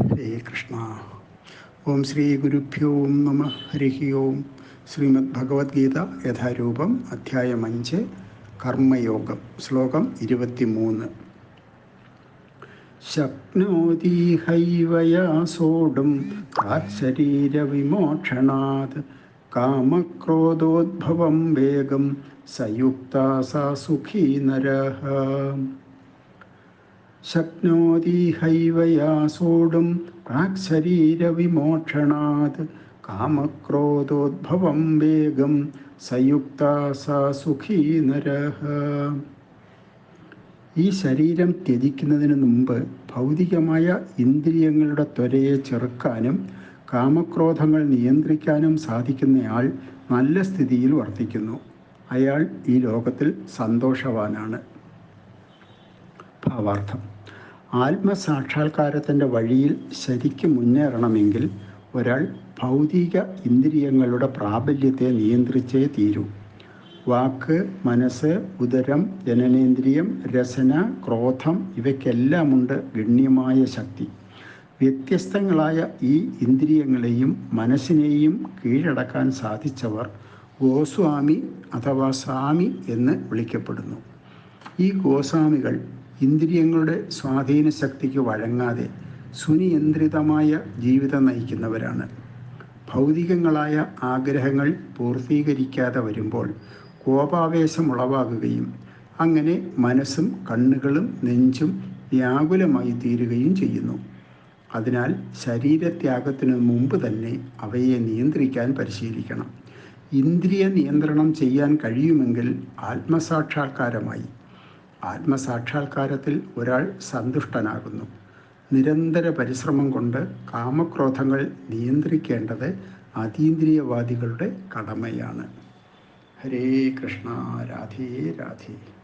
ഹരേ കൃഷ്ണ. ഓം ശ്രീ ഗുരുഭ്യോ നമ. ഹരി ഓം. ശ്രീമദ് ഭഗവത്ഗീത യഥാരൂപം അധ്യായം അഞ്ച് കർമ്മയോഗം ശ്ലോകം ഇരുപത്തിമൂന്ന്. ശക്നോതി ഹൈവയാസോടും ശരീരവിമോക്ഷണാത് കാമക്രോധോദ്ഭവം വേഗം സയുക്ത സാ സുഖീ നരഃ. ശക്നോതി ഹൈവയാസോടും പ്രാക്ശരീരവിമോക്ഷണാത്. കാമക്രോധോദ്ഭവം വേഗം സയുക്ത സാ സുഖീ ഈ ശരീരം ത്യജിക്കുന്നതിന് മുമ്പ് ഭൗതികമായ ഇന്ദ്രിയങ്ങളുടെ ത്വരയെ ചെറുക്കാനും കാമക്രോധങ്ങൾ നിയന്ത്രിക്കാനും സാധിക്കുന്നയാൾ നല്ല സ്ഥിതിയിൽ വർത്തിക്കുന്നു. അയാൾ ഈ ലോകത്തിൽ സന്തോഷവാനാണ്. ഭാവാർത്ഥം. ആത്മസാക്ഷാത്കാരത്തിന്റെ വഴിയിൽ ശരിക്കും മുന്നേറണമെങ്കിൽ ഒരാൾ ഭൗതിക ഇന്ദ്രിയങ്ങളുടെ പ്രാബല്യത്തെ നിയന്ത്രിച്ചേ തീരൂ. വാക്ക് മനസ്സ് ഉദരം ജനനേന്ദ്രിയം രസന ക്രോധം ഇവയ്ക്കെല്ലാമുണ്ട് ഗണ്യമായ ശക്തി. വ്യത്യസ്തങ്ങളായ ഈ ഇന്ദ്രിയങ്ങളെയും മനസ്സിനെയും കീഴടക്കാൻ സാധിച്ചവർ ഗോസ്വാമി അഥവാ സ്വാമി എന്ന് വിളിക്കപ്പെടുന്നു. ഈ ഗോസ്വാമികൾ ഇന്ദ്രിയങ്ങളുടെ സ്വാധീന ശക്തിക്ക് വഴങ്ങാതെ സുനിയന്ത്രിതമായ ജീവിതം നയിക്കുന്നവരാണ്. ഭൗതികങ്ങളായ ആഗ്രഹങ്ങൾ പൂർത്തീകരിക്കാതെ വരുമ്പോൾ കോപാവേശം ഉളവാകുകയും അങ്ങനെ മനസ്സും കണ്ണുകളും നെഞ്ചും വ്യാകുലമായി തീരുകയും ചെയ്യുന്നു. അതിനാൽ ശരീരത്യാഗത്തിനു മുമ്പ് തന്നെ അവയെ നിയന്ത്രിക്കാൻ പരിശീലിക്കണം. ഇന്ദ്രിയ നിയന്ത്രണം ചെയ്യാൻ കഴിയുമെങ്കിൽ ആത്മസാക്ഷാത്കാരമായി ആത്മസാക്ഷാത്കാരത്തിൽ ഒരാൾ സന്തുഷ്ടനാകുന്നു. നിരന്തര പരിശ്രമം കൊണ്ട് കാമക്രോധങ്ങൾ നിയന്ത്രിക്കേണ്ടത് അതീന്ദ്രിയവാദികളുടെ കടമയാണ്. ഹരേ കൃഷ്ണ രാധേ രാധേ.